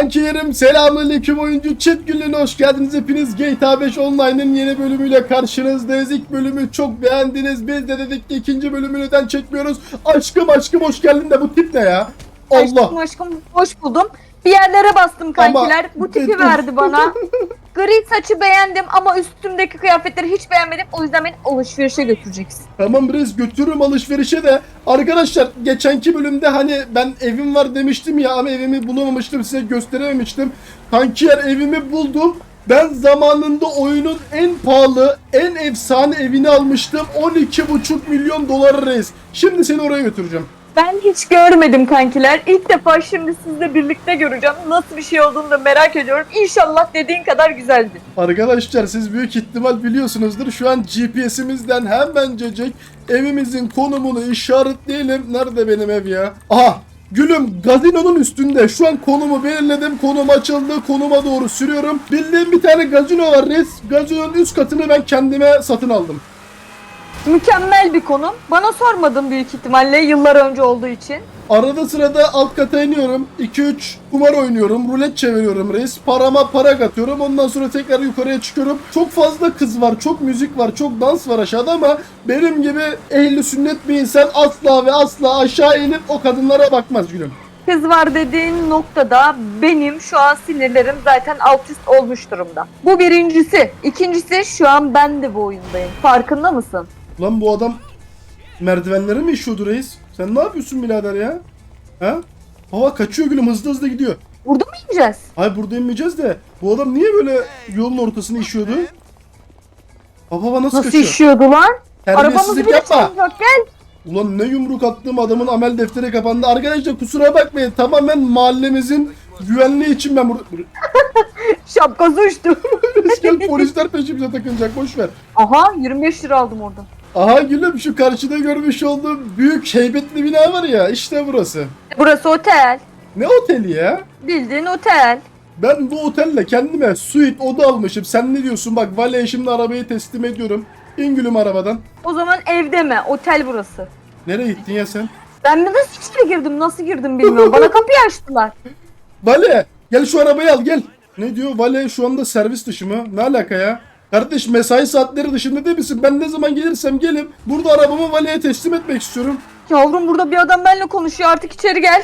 Kankilerim selamünaleyküm oyuncu çift günlüğüne hoş geldiniz hepiniz GTA 5 Online'ın yeni bölümüyle karşınızdayız. İlk bölümü çok beğendiniz. Biz de dedik ki ikinci bölümü neden çekmiyoruz? Aşkım aşkım hoş geldin de bu tip ne ya? Allah. Aşkım aşkım hoş buldum. Bir yerlere bastım kankiler. Ama- Bu tipi verdi bana. Gri saçı beğendim ama üstümdeki kıyafetleri hiç beğenmedim. O yüzden beni alışverişe götüreceksin. Tamam reis götürürüm alışverişe de. Arkadaşlar geçenki bölümde hani ben evim var demiştim ya ama evimi bulamamıştım size gösterememiştim. Kankiler evimi buldum. Ben zamanında oyunun en pahalı, en efsane evini almıştım. 12,5 milyon dolar reis. Şimdi seni oraya götüreceğim. Ben hiç görmedim kankiler. İlk defa şimdi sizle birlikte göreceğim. Nasıl bir şey olduğunu da merak ediyorum. İnşallah dediğin kadar güzeldir. Arkadaşlar siz büyük ihtimal biliyorsunuzdur. Şu an GPS'imizden hemencecik evimizin konumunu işaretleyelim. Nerede benim ev ya? Aha! Gülüm gazinonun üstünde. Şu an konumu belirledim. Konum açıldı. Konuma doğru sürüyorum. Bildiğim bir tane gazino var res. Gazinonun üst katını ben kendime satın aldım. Mükemmel bir konum. Bana sormadın büyük ihtimalle yıllar önce olduğu için. Arada sırada alt kata iniyorum. 2-3 kumar oynuyorum. Rulet çeviriyorum reis. Parama para katıyorum. Ondan sonra tekrar yukarıya çıkıyorum. Çok fazla kız var. Çok müzik var. Çok dans var aşağıda ama benim gibi ehli sünnet bir insan asla ve asla aşağı inip o kadınlara bakmaz gülüm. Kız var dediğin noktada benim şu an sinirlerim zaten alt üst olmuş durumda. Bu birincisi. İkincisi şu an ben de bu oyundayım. Farkında mısın? Lan bu adam merdivenleri mi işiyordu reis? Sen ne yapıyorsun birader ya? Ha? Hava kaçıyor gülüm hızlı hızlı gidiyor. Burada mı ineceğiz? Hayır burada inmeyeceğiz de bu adam niye böyle yolun ortasını işiyordu? Baba baba nasıl, Nasıl kaçıyor? işiyordu lan? Arabamızı Terbiyesizlik bile yapma. çalacak gel. Ulan ne yumruk attığım adamın amel defteri kapandı. Arkadaşlar kusura bakmayın tamamen mahallemizin güvenliği için ben burada... Şapkası uçtu. Gel polisler peşimize takılacak boş ver. Aha 25 lira aldım oradan. Aha gülüm şu karşıda görmüş olduğum büyük heybetli bina var ya işte burası. Burası otel. Ne oteli ya? Bildiğin otel. Ben bu otelle kendime suite oda almışım. Sen ne diyorsun? Bak valeye şimdi arabayı teslim ediyorum. İn gülüm arabadan. O zaman evde mi? Otel burası. Nereye gittin ya sen? Ben mi nasıl içeri girdim? Nasıl girdim bilmiyorum. Bana kapıyı açtılar. Vale gel şu arabayı al gel. Ne diyor? Vale şu anda servis dışı mı? Ne alaka ya? Kardeş mesai saatleri dışında değil misin? Ben ne zaman gelirsem gelip burada arabamı valeye teslim etmek istiyorum. Yavrum burada bir adam benimle konuşuyor. Artık içeri gel.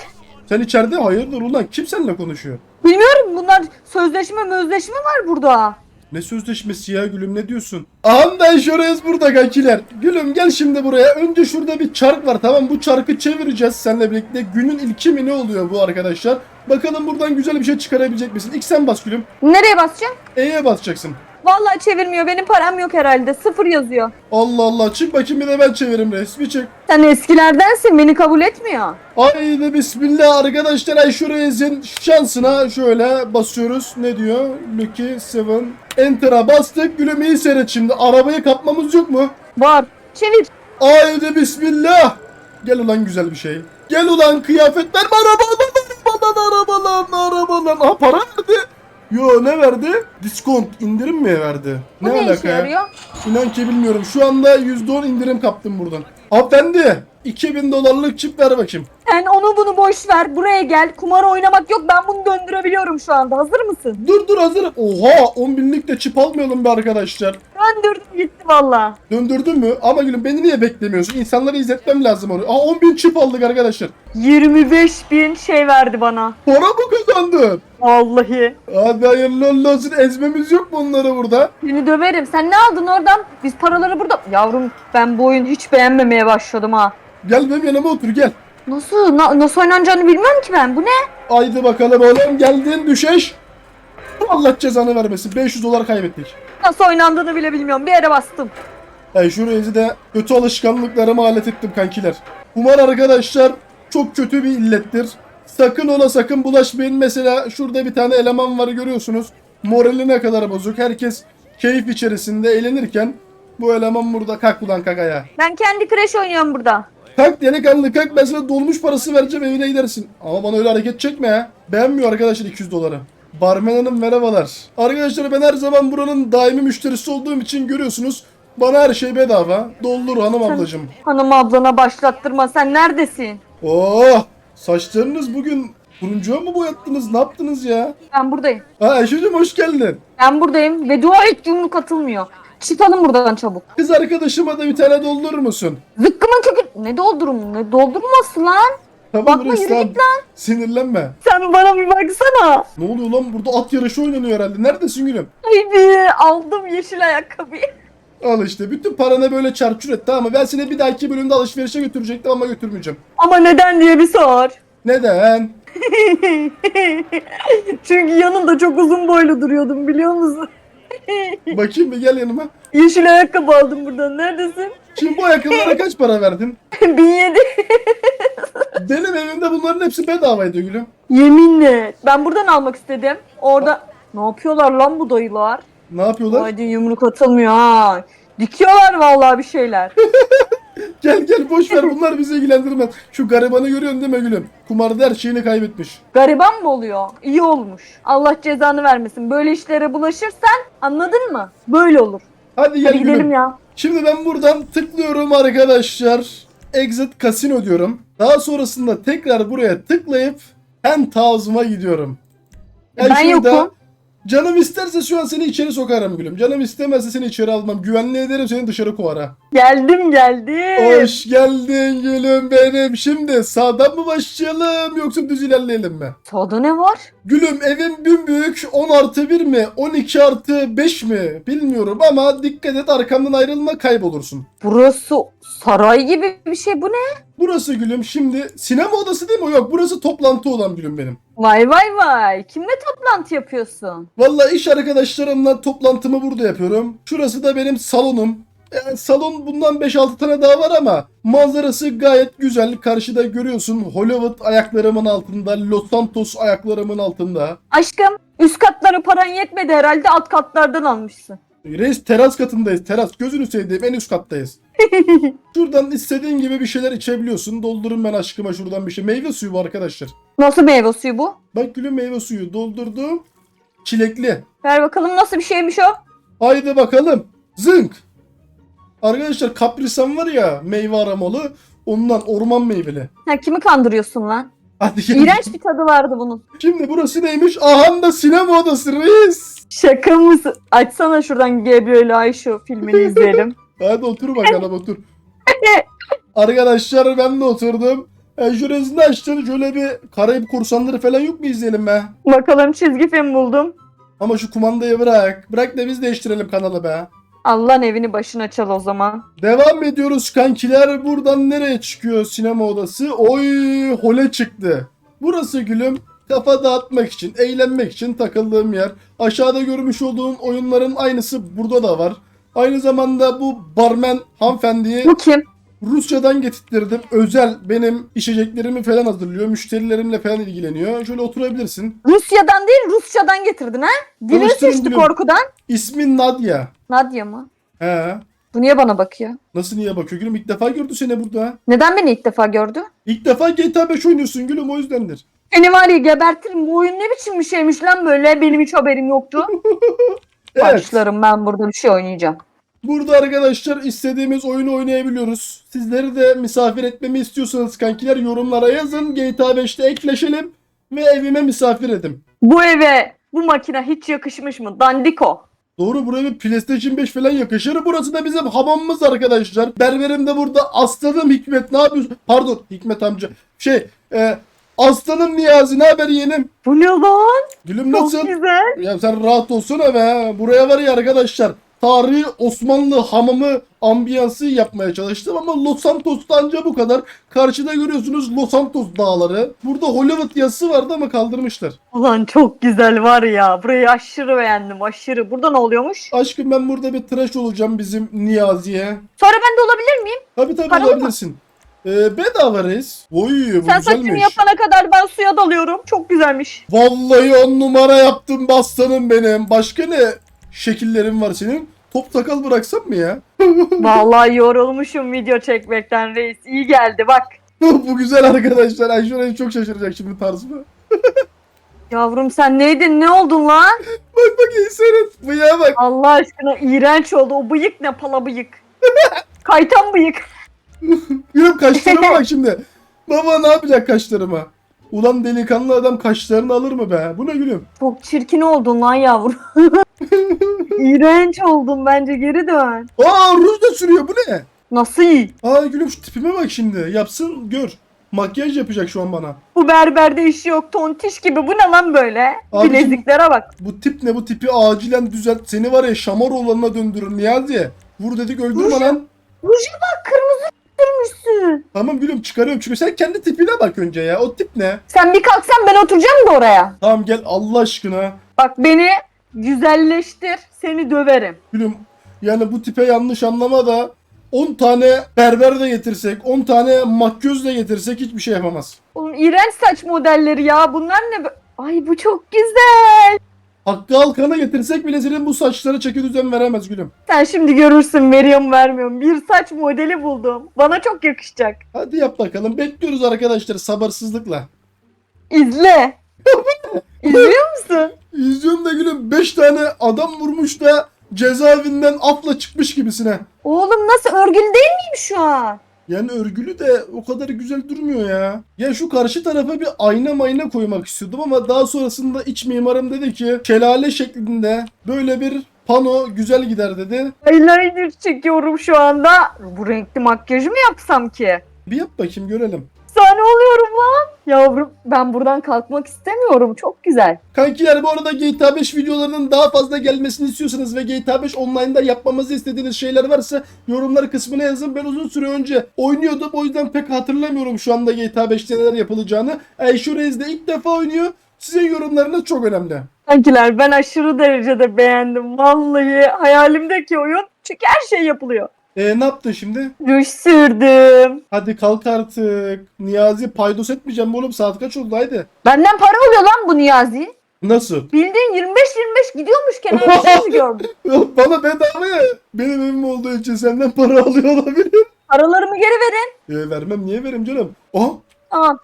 Sen içeride hayırdır ulan kim seninle konuşuyor? Bilmiyorum bunlar sözleşme mözleşme var burada. Ne sözleşmesi ya gülüm ne diyorsun? Anda şurayız burada kankiler. Gülüm gel şimdi buraya. Önce şurada bir çark var tamam bu çarkı çevireceğiz seninle birlikte. Günün ilki mi ne oluyor bu arkadaşlar? Bakalım buradan güzel bir şey çıkarabilecek misin? İlk sen bas gülüm. Nereye basacağım? E'ye basacaksın. Vallahi çevirmiyor. Benim param yok herhalde. Sıfır yazıyor. Allah Allah çık bakayım bir de ben çeviririm resmi çık. Sen eskilerdensin. Beni kabul etmiyor. Haydi bismillah arkadaşlar ay şurayızın şansına şöyle basıyoruz. Ne diyor? Lucky 7. Enter'a bastık. Gülüm iyi seyret şimdi. Arabayı kapmamız yok mu? Var. Çevir. Haydi bismillah. Gel ulan güzel bir şey. Gel ulan kıyafetler arabalan arabalan arabalan. Aha para verdi. Yo ne verdi? Diskont indirim mi verdi? Bu ne, işe yarıyor? İnan ki bilmiyorum. Şu anda %10 indirim kaptım buradan. Hanımefendi 2000 dolarlık çip ver bakayım. Sen onu bunu boş ver. Buraya gel. Kumar oynamak yok. Ben bunu döndürebiliyorum şu anda. Hazır mısın? Dur dur hazırım. Oha 10 binlik de çip almayalım be arkadaşlar. Döndürdüm gitti valla. Döndürdün mü? Ama gülüm beni niye beklemiyorsun? İnsanları izletmem lazım onu. Aa 10 bin çip aldık arkadaşlar. 25 bin şey verdi bana. Para mı kazandın? Vallahi. Hadi hayırlı olsun. Ezmemiz yok mu onları burada? Seni döverim. Sen ne aldın oradan? Biz paraları burada... Yavrum ben bu oyunu hiç beğenmemeye başladım ha. Gel benim yanıma otur gel. Nasıl? Na- nasıl oynanacağını bilmiyorum ki ben. Bu ne? Haydi bakalım oğlum geldin düşeş. Allah cezanı vermesin. 500 dolar kaybettik. Nasıl oynandığını bile bilmiyorum. Bir yere bastım. Hey şurayı de kötü alışkanlıklarıma alet ettim kankiler. Kumar arkadaşlar çok kötü bir illettir. Sakın ona sakın bulaşmayın. Mesela şurada bir tane eleman var görüyorsunuz. Morali ne kadar bozuk. Herkes keyif içerisinde eğlenirken bu eleman burada kalk ulan kakaya. Ben kendi crash oynuyorum burada. Kalk delikanlı kalk ben sana dolmuş parası vereceğim evine gidersin. Ama bana öyle hareket çekme ya. Beğenmiyor arkadaşlar 200 doları. Barmen hanım merhabalar. Arkadaşlar ben her zaman buranın daimi müşterisi olduğum için görüyorsunuz. Bana her şey bedava. Doldur hanım ablacığım. Hanım ablana başlattırma. Sen neredesin? Oh! Saçlarınız bugün Turuncuya mı boyattınız? Ne yaptınız ya? Ben buradayım. Ha Ayşe'cim hoş geldin. Ben buradayım ve dua et yumruk atılmıyor. Çıkalım buradan çabuk. Kız arkadaşıma da bir tane doldurur musun? Zıkkımın kökü... Ne doldurum? Ne doldurması lan? Tamam Bakma, yürü git lan. Sinirlenme. Sen bana bir baksana. Ne oluyor lan? Burada at yarışı oynanıyor herhalde. Neredesin gülüm? Haydi aldım yeşil ayakkabıyı. Al işte. Bütün paranı böyle çarçur et tamam mı? Ben seni bir dahaki bölümde alışverişe götürecektim ama götürmeyeceğim. Ama neden diye bir sor. Neden? Çünkü yanında çok uzun boylu duruyordum biliyor musun? Bakayım bir gel yanıma. Yeşil ayakkabı aldım buradan. Neredesin? Şimdi bu ayakkabılara kaç para verdin? 1007. Benim evimde bunların hepsi bedavaydı gülüm. Yeminle. Ben buradan almak istedim. Orada... Ne yapıyorlar lan bu dayılar? Ne yapıyorlar? Haydi yumruk atılmıyor ha. Dikiyorlar vallahi bir şeyler. Gel gel boş ver bunlar bizi ilgilendirmez. Şu garibanı görüyorsun değil mi gülüm? Kumarda her şeyini kaybetmiş. Gariban mı oluyor? İyi olmuş. Allah cezanı vermesin. Böyle işlere bulaşırsan anladın mı? Böyle olur. Hadi gel Hadi gidelim gülüm. ya. Şimdi ben buradan tıklıyorum arkadaşlar. Exit Casino diyorum. Daha sonrasında tekrar buraya tıklayıp Penthouse'uma gidiyorum. Yani ben yokum. Canım isterse şu an seni içeri sokarım gülüm. Canım istemezse seni içeri almam. Güvenli ederim seni dışarı kovar ha. Geldim geldim. Hoş geldin gülüm benim. Şimdi sağdan mı başlayalım yoksa düz ilerleyelim mi? Sağda ne var? Gülüm evin büyük 10 artı 1 mi 12 artı 5 mi bilmiyorum ama dikkat et arkamdan ayrılma kaybolursun. Burası saray gibi bir şey. Bu ne? Burası gülüm şimdi sinema odası değil mi? Yok burası toplantı olan gülüm benim. Vay vay vay. Kimle toplantı yapıyorsun? Vallahi iş arkadaşlarımla toplantımı burada yapıyorum. Şurası da benim salonum. Yani salon bundan 5-6 tane daha var ama manzarası gayet güzel. Karşıda görüyorsun Hollywood ayaklarımın altında, Los Santos ayaklarımın altında. Aşkım üst katlara paran yetmedi herhalde alt katlardan almışsın. Reis teras katındayız. Teras gözünü sevdiğim en üst kattayız. Şuradan istediğin gibi bir şeyler içebiliyorsun. Doldurun ben aşkıma şuradan bir şey. Meyve suyu bu arkadaşlar. Nasıl meyve suyu bu? Bak gülüm meyve suyu doldurdum. Çilekli. Ver bakalım nasıl bir şeymiş o? Haydi bakalım. Zınk. Arkadaşlar kaprisan var ya meyve aramalı. Ondan orman meyveli. Ha, kimi kandırıyorsun lan? Hadi gel. İğrenç bir tadı vardı bunun. Şimdi burası neymiş? Aha da sinema odası reis. Şaka mısın? Açsana şuradan Gabriel Ayşe filmini izleyelim. Hadi otur bakalım otur. Arkadaşlar ben de oturdum. E, şurasını açtın. Şöyle bir Karayip korsanları falan yok mu izleyelim be? bakalım çizgi film buldum. Ama şu kumandayı bırak. Bırak da biz değiştirelim kanalı be. Allah'ın evini başına çal o zaman. Devam ediyoruz kankiler. Buradan nereye çıkıyor sinema odası? Oy hole çıktı. Burası gülüm kafa dağıtmak için, eğlenmek için takıldığım yer. Aşağıda görmüş olduğun oyunların aynısı burada da var. Aynı zamanda bu barmen hanımefendiyi Bu kim? Rusçadan getirttirdim. Özel benim içeceklerimi falan hazırlıyor. Müşterilerimle falan ilgileniyor. Şöyle oturabilirsin. Rusya'dan değil Rusçadan getirdin ha? Dilin Tanıştırın gülüm. korkudan. İsmin Nadia. Nadia mı? He. Bu niye bana bakıyor? Nasıl niye bakıyor gülüm? İlk defa gördü seni burada. Neden beni ilk defa gördü? İlk defa GTA 5 oynuyorsun gülüm o yüzdendir. Seni var ya gebertirim. Bu oyun ne biçim bir şeymiş lan böyle? Benim hiç haberim yoktu. Evet. Başlarım ben burada bir şey oynayacağım. Burada arkadaşlar istediğimiz oyunu oynayabiliyoruz. Sizleri de misafir etmemi istiyorsanız kankiler yorumlara yazın. GTA 5'te ekleşelim ve evime misafir edin. Bu eve bu makine hiç yakışmış mı? Dandiko. Doğru buraya bir PlayStation 5 falan yakışır. Burası da bizim hamamımız arkadaşlar. Berberim de burada. Aslanım Hikmet ne yapıyorsun? Pardon Hikmet amca. Şey e, Aslanım Niyazi ne haber yeğenim? Bu ne lan? Gülüm Çok nasıl? güzel. Ya sen rahat olsana be. Buraya var ya arkadaşlar. Tarihi Osmanlı hamamı ambiyansı yapmaya çalıştım ama Los Santos'ta anca bu kadar. Karşıda görüyorsunuz Los Santos dağları. Burada Hollywood yazısı vardı ama kaldırmışlar. Ulan çok güzel var ya. Burayı aşırı beğendim aşırı. Burada ne oluyormuş? Aşkım ben burada bir tıraş olacağım bizim Niyazi'ye. Sonra ben de olabilir miyim? Tabii tabii Paralı mı? olabilirsin. Ee, bedava reis. Oy bu Sen saçımı güzelmiş. yapana kadar ben suya dalıyorum. Çok güzelmiş. Vallahi on numara yaptın bastanım benim. Başka ne şekillerin var senin? Top takal bıraksam mı ya? Vallahi yorulmuşum video çekmekten reis. İyi geldi bak. bu güzel arkadaşlar. Ayşe Oray'ı çok şaşıracak şimdi tarzıma. Yavrum sen neydin? Ne oldun lan? Bak bak seyret. Bıyığa bak. Allah aşkına iğrenç oldu. O bıyık ne pala bıyık. Kaytan bıyık. Gülüm kaşlarıma bak şimdi. Baba ne yapacak kaşlarıma? Ulan delikanlı adam kaşlarını alır mı be? Bu ne gülüm? Çok çirkin oldun lan yavrum. İğrenç oldun bence geri dön. Aa ruj da sürüyor bu ne? Nasıl iyi? Aa gülüm şu tipime bak şimdi. Yapsın gör. Makyaj yapacak şu an bana. Bu berberde işi yok tontiş gibi bu ne lan böyle? Abicim- Bileziklere bak. Bu tip ne? Bu tipi acilen düzelt. Seni var ya şamar olanına döndürür Niyazi. Vur dedik öldürme lan. Ruja bak kırmızı sürmüşsün. Tamam gülüm çıkarıyorum çünkü sen kendi tipine bak önce ya. O tip ne? Sen bir kalksan ben oturacağım da oraya. Tamam gel Allah aşkına. Bak beni güzelleştir seni döverim. Gülüm yani bu tipe yanlış anlama da 10 tane berber de getirsek, 10 tane makyöz de getirsek hiçbir şey yapamaz. Oğlum iğrenç saç modelleri ya bunlar ne? Ay bu çok güzel. Hakkı Alkan'a getirsek bile senin bu saçlara çeki düzen veremez gülüm. Sen şimdi görürsün veriyor mu vermiyor mu. Bir saç modeli buldum. Bana çok yakışacak. Hadi yap bakalım. Bekliyoruz arkadaşlar sabırsızlıkla. İzle. İzliyor musun? İzliyorum da gülüm 5 tane adam vurmuş da cezaevinden afla çıkmış gibisine. Oğlum nasıl örgülü değil miyim şu an? Yani örgülü de o kadar güzel durmuyor ya. Ya şu karşı tarafa bir ayna mayna koymak istiyordum ama daha sonrasında iç mimarım dedi ki şelale şeklinde böyle bir pano güzel gider dedi. Eyeliner çekiyorum şu anda. Bu renkli makyajı mı yapsam ki? Bir yap bakayım görelim. Oluyorum lan. Yavrum ben buradan kalkmak istemiyorum. Çok güzel. Kankiler bu arada GTA 5 videolarının daha fazla gelmesini istiyorsanız ve GTA 5 online'da yapmamızı istediğiniz şeyler varsa yorumlar kısmına yazın. Ben uzun süre önce oynuyordum o yüzden pek hatırlamıyorum şu anda GTA 5'te neler yapılacağını. Ayşe Reis de ilk defa oynuyor. Sizin yorumlarınız çok önemli. Kankiler ben aşırı derecede beğendim. Vallahi hayalimdeki oyun. Çünkü her şey yapılıyor. E ne yaptın şimdi? Ruj sürdüm. Hadi kalk artık. Niyazi paydos etmeyeceğim oğlum saat kaç oldu haydi. Benden para alıyor lan bu Niyazi. Nasıl? Bildiğin 25-25 gidiyormuş kenara gördüm. Bana bedava ya. Benim evim olduğu için senden para alıyor olabilir. Paralarımı geri verin. E, vermem niye verim canım? Aha Tamam.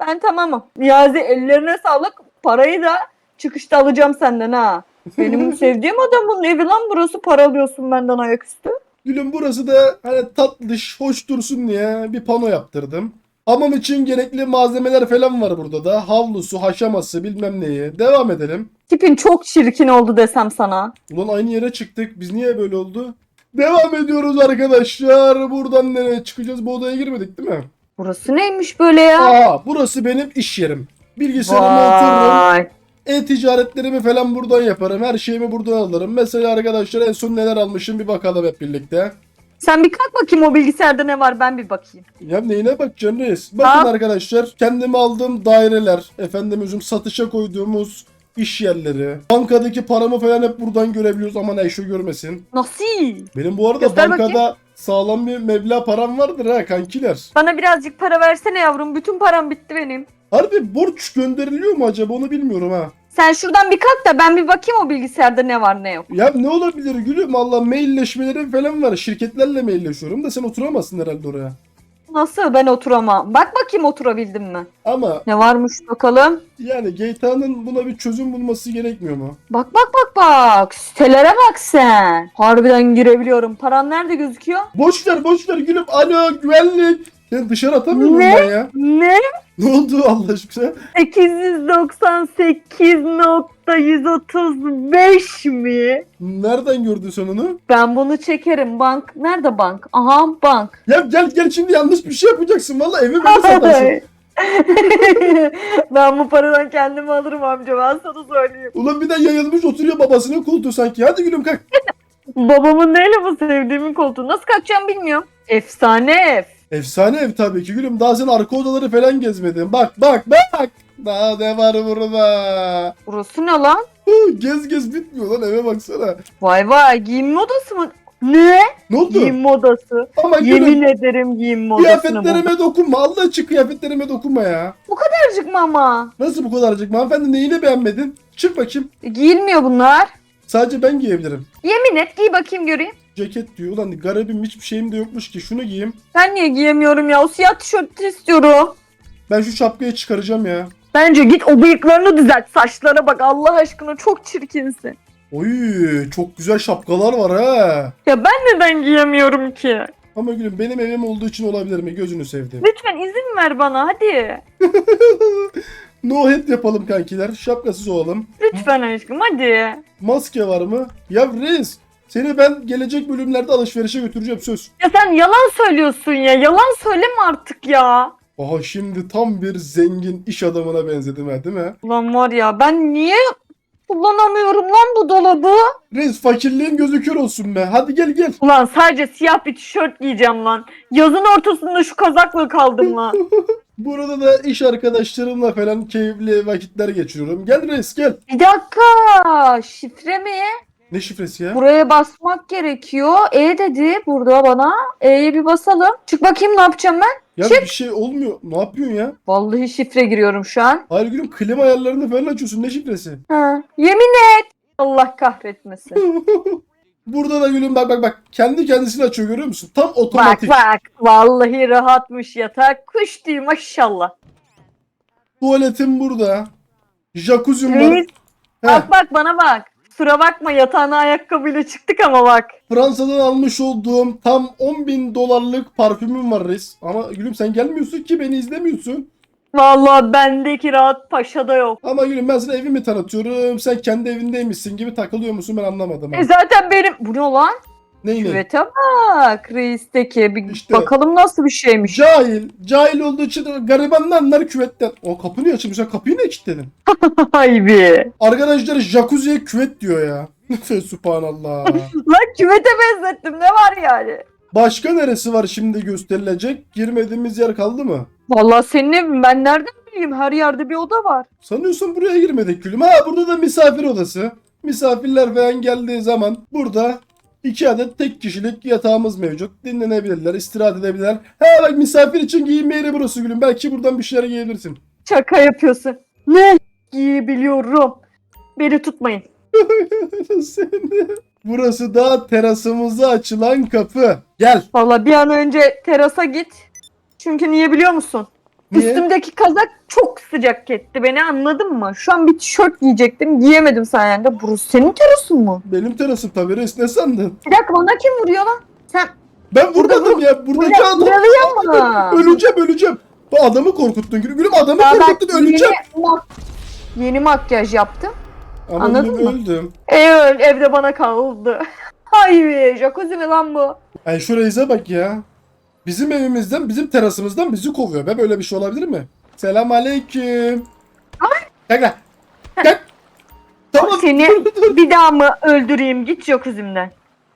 Ben tamamım. Niyazi ellerine sağlık. Parayı da çıkışta alacağım senden ha. Benim sevdiğim adamın evi lan burası para alıyorsun benden ayaküstü. Gülüm burası da hani tatlış, hoş dursun diye bir pano yaptırdım. Hamam için gerekli malzemeler falan var burada da. Havlusu, haşaması bilmem neyi. Devam edelim. Tipin çok çirkin oldu desem sana. Ulan aynı yere çıktık. Biz niye böyle oldu? Devam ediyoruz arkadaşlar. Buradan nereye çıkacağız? Bu odaya girmedik değil mi? Burası neymiş böyle ya? Aa, burası benim iş yerim. Bilgisayarıma otururum. E-ticaretlerimi falan buradan yaparım. Her şeyimi buradan alırım. Mesela arkadaşlar en son neler almışım bir bakalım hep birlikte. Sen bir kalk bakayım o bilgisayarda ne var ben bir bakayım. Ya neyine bakacaksın reis? Bakın Ha? arkadaşlar kendime aldığım daireler, efendimizim satışa koyduğumuz iş yerleri, bankadaki paramı falan hep buradan görebiliyoruz aman Ayşe görmesin. Nasıl? Benim bu arada Göster bankada bakayım. sağlam bir meblağ param vardır ha kankiler. Bana birazcık para versene yavrum. Bütün param bitti benim. Harbi borç gönderiliyor mu acaba onu bilmiyorum ha. Sen şuradan bir kalk da ben bir bakayım o bilgisayarda ne var ne yok. Ya ne olabilir gülüm Allah mailleşmelerim falan var. Şirketlerle mailleşiyorum da sen oturamazsın herhalde oraya. Nasıl ben oturamam? Bak bakayım oturabildim mi? Ama Ne varmış bakalım. yani GTA'nın buna bir çözüm bulması gerekmiyor mu? Bak bak bak bak. Sitelere bak sen. Harbiden girebiliyorum. Paran nerede gözüküyor? Boş ver boş ver gülüm. Alo güvenlik. Seni dışarı atamıyorum Ne? ben ya. Ne? Ne oldu Allah aşkına? 898.135 mi? Nereden gördün sen onu? Ben bunu çekerim. Bank. Nerede bank? Aha bank. Ya gel gel şimdi yanlış bir şey yapacaksın. Valla evi beni satarsın. ben bu paradan kendimi alırım amca ben sana söyleyeyim. Ulan bir de yayılmış oturuyor babasının koltuğu sanki. Hadi gülüm kalk. Babamın neyle bu sevdiğimin koltuğu nasıl kalkacağım bilmiyorum. Efsane ev. Efsane ev tabii ki gülüm. Daha sen arka odaları falan gezmedin. Bak bak bak. Daha ne var burada? Burası ne lan? Gez gez bitmiyor lan eve baksana. Vay vay giyinme odası mı? Ne? Ne oldu? Giyinme odası. Ama gülüm Yemin ederim giyinme odasını bu. kıyafetlerime dokunma. Allah için kıyafetlerime dokunma ya. Kadarcık mı ama? Nasıl bu kadarcık? Hanımefendi neyini beğenmedin? Çık bakayım. Giyilmiyor bunlar. Sadece ben giyebilirim. Yemin et giy bakayım göreyim. Ceket diyor. Ulan garibim hiçbir şeyim de yokmuş ki. Şunu giyeyim. Ben niye giyemiyorum ya? O siyah tişört istiyorum. Ben şu şapkayı çıkaracağım ya. Bence git o bıyıklarını düzelt. Saçlara bak Allah aşkına çok çirkinsin. Oy çok güzel şapkalar var ha. Ya ben neden giyemiyorum ki? Ama gülüm benim evim olduğu için olabilir mi? Gözünü sevdim. Lütfen izin ver bana hadi. no head yapalım kankiler. Şapkasız olalım. Lütfen aşkım hadi. Maske var mı? Ya reis. Seni ben gelecek bölümlerde alışverişe götüreceğim söz. Ya sen yalan söylüyorsun ya. Yalan söyleme artık ya. Aha şimdi tam bir zengin iş adamına benzedim ha değil mi? Ulan var ya ben niye kullanamıyorum lan bu dolabı? Reis fakirliğin gözü kör olsun be. Hadi gel gel. Ulan sadece siyah bir tişört giyeceğim lan. Yazın ortasında şu kazakla kaldım lan. Burada da iş arkadaşlarımla falan keyifli vakitler geçiriyorum. Gel reis gel. Bir dakika şifre mi? Ne şifresi ya? Buraya basmak gerekiyor. E dedi burada bana. E'ye bir basalım. Çık bakayım ne yapacağım ben? Ya bir şey olmuyor. Ne yapıyorsun ya? Vallahi şifre giriyorum şu an. Hayır gülüm klima ayarlarını falan açıyorsun. Ne şifresi? Ha, yemin et. Allah kahretmesin. Burada da gülüm bak bak bak. Kendi kendisini açıyor görüyor musun? Tam bak otomatik. bak. Vallahi rahatmış yatak. Kuş değil maşallah. Tuvaletim burada. Jacuzzi'm var. Reis, Heh, bak bak bana bak. Kusura bakma yatağına ayakkabıyla çıktık ama bak. Fransa'dan almış olduğum tam 10 bin dolarlık parfümüm var reis. Ama gülüm sen gelmiyorsun ki beni izlemiyorsun. Vallahi bendeki rahat paşada yok. Ama gülüm ben sana evimi tanıtıyorum. Sen kendi evindeymişsin gibi takılıyor musun ben anlamadım. ha. E zaten benim... Bu ne lan? Neyi ne? Küvete bak reisteki. Bir İşte. bakalım nasıl bir şeymiş. Cahil. Cahil olduğu için garibanlar anlar küvetten. O kapı niye açılmış? Sen kapıyı ne kilitledin? Ay be. Arkadaşlar jacuzziye küvet diyor ya. Subhanallah. Lan küvete benzettim ne var yani? Başka neresi var şimdi gösterilecek? Girmediğimiz yer kaldı mı? Vallahi senin evin ben nereden bileyim her yerde bir oda var. Sanıyorsun buraya girmedik gülüm. Ha burada da misafir odası. Misafirler falan geldiği zaman burada iki adet tek kişilik yatağımız mevcut. Dinlenebilirler, istirahat edebilirler. Ha bak misafir için giyinme yeri burası gülüm. Belki buradan bir şeyler giyebilirsin. Şaka yapıyorsun. Ne? Giyebiliyorum. Beni tutmayın. Seni. Burası da terasımıza açılan kapı. Gel. Vallahi bir an önce terasa git. Çünkü niye biliyor musun? Niye? Üstümdeki kazak çok sıcak etti beni anladın mı? Şu an bir tişört giyecektim giyemedim sayende. Burası senin terasın mı? Benim terasım tabii reis ne sandın? Bir dakika bana kim vuruyor lan? Sen Ben vurmadım ya. Buradaki Buraya- adam. buraya mı? öleceğim öleceğim. Bu adamı korkuttun gülüm. Gülüm adamı Daha korkuttun öleceğim. Yeni, mak- yeni makyaj yaptım. Ama Anladın gülüm mı? öldüm. E öl, evde bana kaldı. Ay be jacuzzi mi lan bu? Ay şu reise bak ya. Bizim evimizden, bizim terasımızdan bizi kovuyor be. Böyle bir şey olabilir mi? Selam aleyküm. Gel gel. Gel. Tamam. Seni bir daha mı öldüreyim git jacuzzi'mden.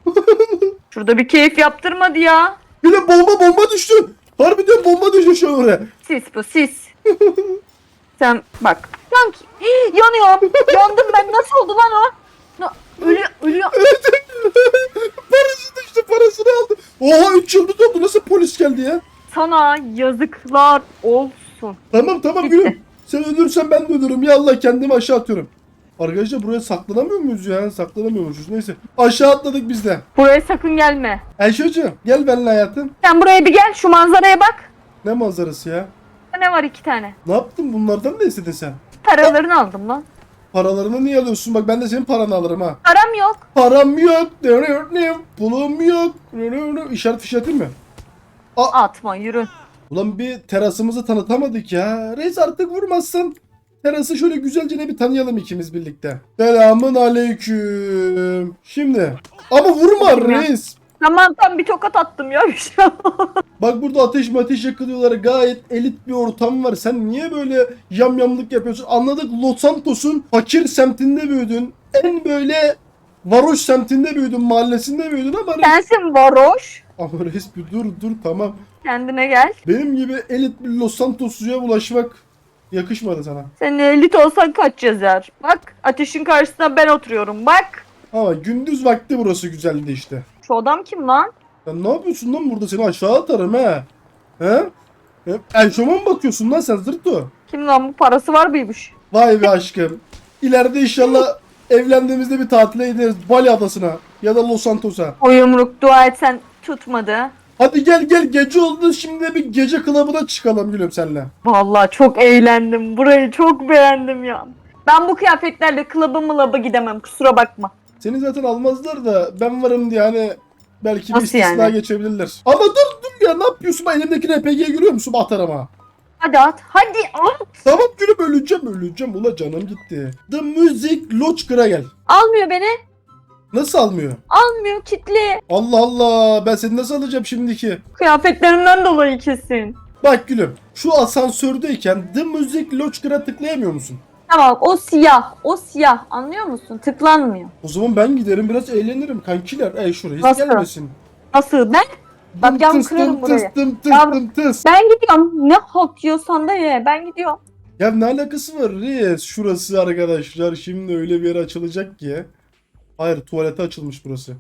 Şurada bir keyif yaptırmadı ya. Bir de bomba bomba düştü. Harbiden bomba düştü şu oraya. Sis bu sis. Sen bak. Sanki yanıyorum. Yandım ben nasıl oldu lan o? Na- Ölüyor, ölüyor. Parası düştü parasını aldı. Oha 3 yıldız oldu. Nasıl polis geldi ya? Sana yazıklar olsun. Tamam tamam Bitti. gülüm. Sen ölürsen ben de ölürüm. Ya Allah kendimi aşağı atıyorum. Arkadaşlar buraya saklanamıyor muyuz ya? Saklanamıyormuşuz. Neyse. Aşağı atladık biz de. Buraya sakın gelme. Ayşe'cim gel benimle hayatım. Sen buraya bir gel şu manzaraya bak. Ne manzarası ya? Ne var iki tane? Ne yaptın bunlardan ne istedin sen? Paralarını aldım lan. Paralarını niye alıyorsun? Bak ben de senin paranı alırım ha. Param yok. Param yok. Pulum yok. İşaret fişatin mi? Atma yürü. Ulan bir terasımızı tanıtamadık ya. Reis artık vurmazsın. Terası şöyle güzelce ne bir tanıyalım ikimiz birlikte. Selamun aleyküm. Şimdi. Ama Vurma. reis. Tamam tam bir tokat attım ya bir şey. Bak burada ateş mateş yakılıyorlar. Gayet elit bir ortam var. Sen niye böyle yamyamlık yapıyorsun? Anladık Los Santos'un fakir semtinde büyüdün. En böyle varoş semtinde büyüdün. Mahallesinde büyüdün ama. Sensin varoş. Ama reis bir dur dur tamam. Kendine gel. Benim gibi elit bir Los Santos'uya ulaşmak yakışmadı sana. Sen elit olsan kaç yazar? Bak ateşin karşısında ben oturuyorum bak. Ama gündüz vakti burası güzeldi işte. Şu adam kim lan? Sen ne yapıyorsun lan burada? Seni aşağı atarım he. He? He? Elşoma mı bakıyorsun lan sen zırto? Kim lan bu parası var mıymış? Vay be aşkım. İleride inşallah evlendiğimizde bir tatile gideriz. Bali adasına ya da Los Santos'a. O yumruk dua etsen tutmadı. Hadi gel gel gece oldu şimdi bir gece klubuna çıkalım gülüm senle. Vallahi çok eğlendim. Burayı çok beğendim ya. Ben bu kıyafetlerle klaba mılaba gidemem kusura bakma. Seni zaten almazlar da ben varım diye hani Belki bir Nasıl istisna yani? geçebilirler. Ama dur dur ya ne yapıyorsun? Ben elimdeki RPG'yi görüyor musun? Atarım ha. Hadi at. Hadi at. Tamam gülüm öleceğim öleceğim. Ula canım gitti. The Music Lodge'lara gel. Almıyor beni. Nasıl almıyor? Almıyor kitli. Allah Allah ben seni nasıl alacağım şimdiki? Kıyafetlerimden dolayı kesin. Bak gülüm şu asansördeyken The Music Lodge'lara tıklayamıyor musun? Tamam o siyah. O siyah. Anlıyor musun? Tıklanmıyor. O zaman ben giderim biraz eğlenirim kankiler. Ey şuraya hiç Nasıl? gelmesin. Nasıl? Ben Bak gel Tıs kırarım burayı. tıs tım tıs Yavrum. tıs. ben gidiyorum. Ne halt yiyorsan da ye. Ben gidiyorum. Ya ne alakası var reis? Şurası arkadaşlar şimdi öyle bir yer açılacak ki. Hayır tuvalete açılmış burası.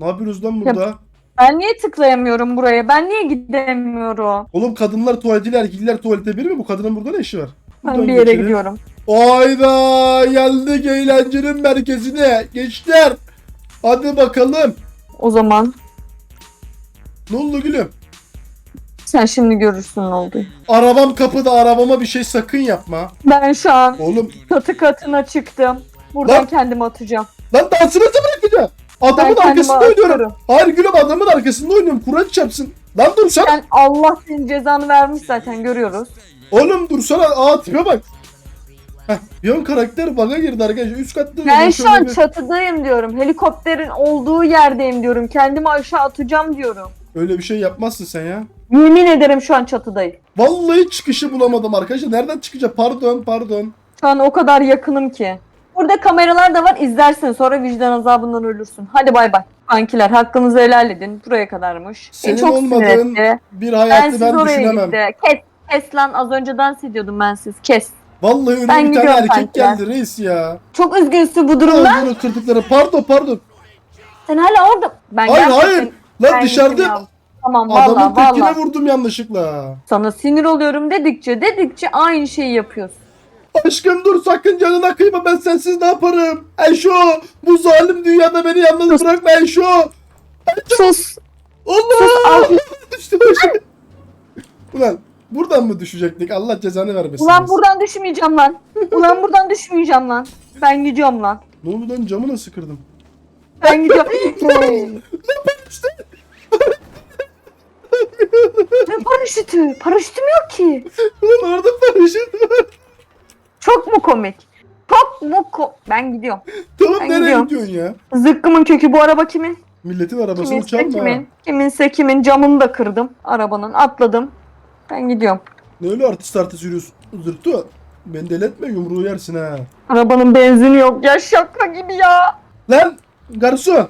Ne yapıyoruz lan burada? Ben niye tıklayamıyorum buraya? Ben niye gidemiyorum? Oğlum kadınlar tuvaletiyle erkekler tuvalete bir mi? Bu kadının burada ne işi var? Ben Buradan bir yere geçelim. gidiyorum. Hayda geldik eğlencenin merkezine. Gençler. Hadi bakalım. O zaman Ne oldu gülüm? sen şimdi görürsün ne oldu. Arabam kapıda arabama bir şey sakın yapma. Ben şu an Oğlum katı katına çıktım. Buradan Lan. kendimi atacağım. lan dansınızı bırakacağım. Ben Adamın kendimi arkasında oynuyorum. atıyorum. Hayır gülüm adamın arkasında oynuyorum. Kur'an çarpsın. Lan dursana. Sen Allah senin cezanı vermiş zaten görüyoruz. Oğlum dursana. Aa tipe bak. Heh, an karakter bug'a girdi arkadaşlar. Üst katta Ben şu an bir- çatıdayım diyorum. Helikopterin olduğu yerdeyim diyorum. Kendimi aşağı atacağım diyorum. Öyle bir şey yapmazsın sen ya. Yemin ederim şu an çatıdayım. Vallahi çıkışı bulamadım arkadaşlar. Nereden çıkacak? Pardon pardon. Şu an o kadar yakınım ki. Burada kameralar da var izlersin sonra vicdan azabından ölürsün. Hadi bay bay. Kankiler hakkınızı helal edin. Buraya kadarmış. Senin Beni çok olmadığın etti. Bir Ben hayatı ben, oraya düşünemem. gitti. Kes. Kes lan az önce dans ediyordum ben siz. Kes. Vallahi önüme Ben bir tane gidiyorum erkek kanka. geldi reis ya. Çok üzgünsün bu durumdan. Ağzını kırdıkları. Pardon pardon. Sen hala orada. Ben Hayır gerçekten- hayır. Lan Ben dışarıda ya. Tamam adamın valla tekine valla. vurdum yanlışlıkla. Sana sinir oluyorum dedikçe dedikçe aynı şeyi yapıyorsun. Aşkım dur sakın canına kıyma ben sensiz ne yaparım? Eşo bu zalim dünyada beni yalnız bırakma Eşo. Sus. Allah! al. Düştü başım. Ulan buradan mı düşecektik? Allah cezanı vermesin. Ulan buradan düşmeyeceğim lan. Ulan buradan düşmeyeceğim lan. Ben gidiyorum lan. Ne oldu lan camı nasıl kırdım? Ben gidiyorum. ne paraşütü? Paraşütüm yok ki. Ulan orada paraşüt var. Çok mu komik? Çok mu ko... Ben gidiyorum. Tamam Ben nereye gidiyorum. gidiyorsun ya? Zıkkımın kökü bu araba kimin? Milletin arabasını Kiminse çalma. kimin. Kiminse kimin camını da kırdım. Arabanın atladım. Ben gidiyorum. Ne öyle artist artist yürüyorsun? Zırtı. Beni deli etme yumruğu yersin ha. Arabanın benzini yok ya şaka gibi ya. Lan garson.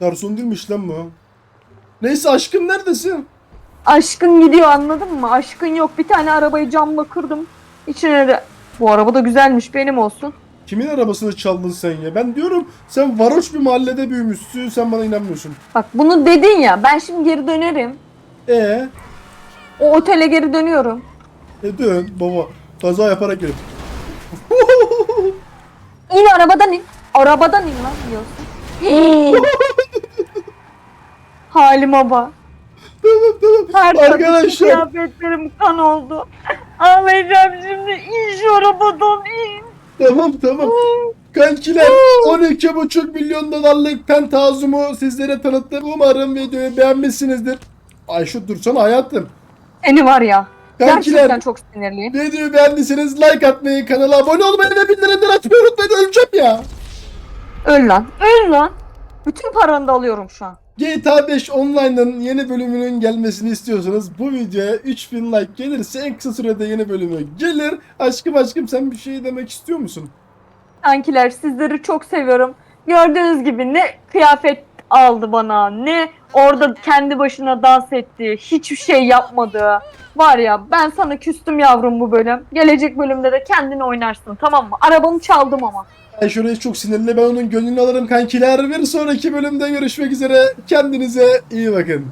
Garson değilmiş lan bu. Neyse aşkım neredesin? Aşkın gidiyor anladın mı? Aşkın yok. Bir tane arabayı camla kırdım. İçine de... Bu araba da güzelmiş benim olsun. Kimin arabasını çaldın sen ya? Ben diyorum sen varoş bir mahallede büyümüşsün sen bana inanmıyorsun. Bak bunu dedin ya ben şimdi geri dönerim. E O otele geri dönüyorum. e dön baba. Kaza yaparak gelip. İn arabadan in. Arabadan in lan diyorsun. Halime bak. tamam tamam. Her Arkadaşlar. kıyafetlerim kan oldu. Ağlayacağım şimdi. İn şu arabadan in. Tamam tamam. Kankiler 12,5 milyon dolarlık pentazumu sizlere tanıttım. Umarım videoyu beğenmişsinizdir. Ayşe dursana hayatım. Seni var ya. Kankiler Gerçekten çok sinirliyim. videoyu beğendiyseniz like atmayı, kanala abone olmayı ve bildirimleri açmayı unutmayın. Öleceğim ya. Öl lan. Öl lan. Bütün paranı da alıyorum şu an. GTA 5 Online'ın yeni bölümünün gelmesini istiyorsanız bu videoya 3000 like gelirse en kısa sürede yeni bölümü gelir. Aşkım aşkım sen bir şey demek istiyor musun? Kankiler sizleri çok seviyorum. Gördüğünüz gibi ne kıyafet aldı bana ne orada kendi başına dans etti. Hiçbir şey yapmadı. Var ya ben sana küstüm yavrum bu bölüm. Gelecek bölümde de kendini oynarsın tamam mı? Arabamı çaldım ama. Ben şuraya çok sinirli ben onun gönlünü alırım kankiler. Bir sonraki bölümde görüşmek üzere. Kendinize iyi bakın.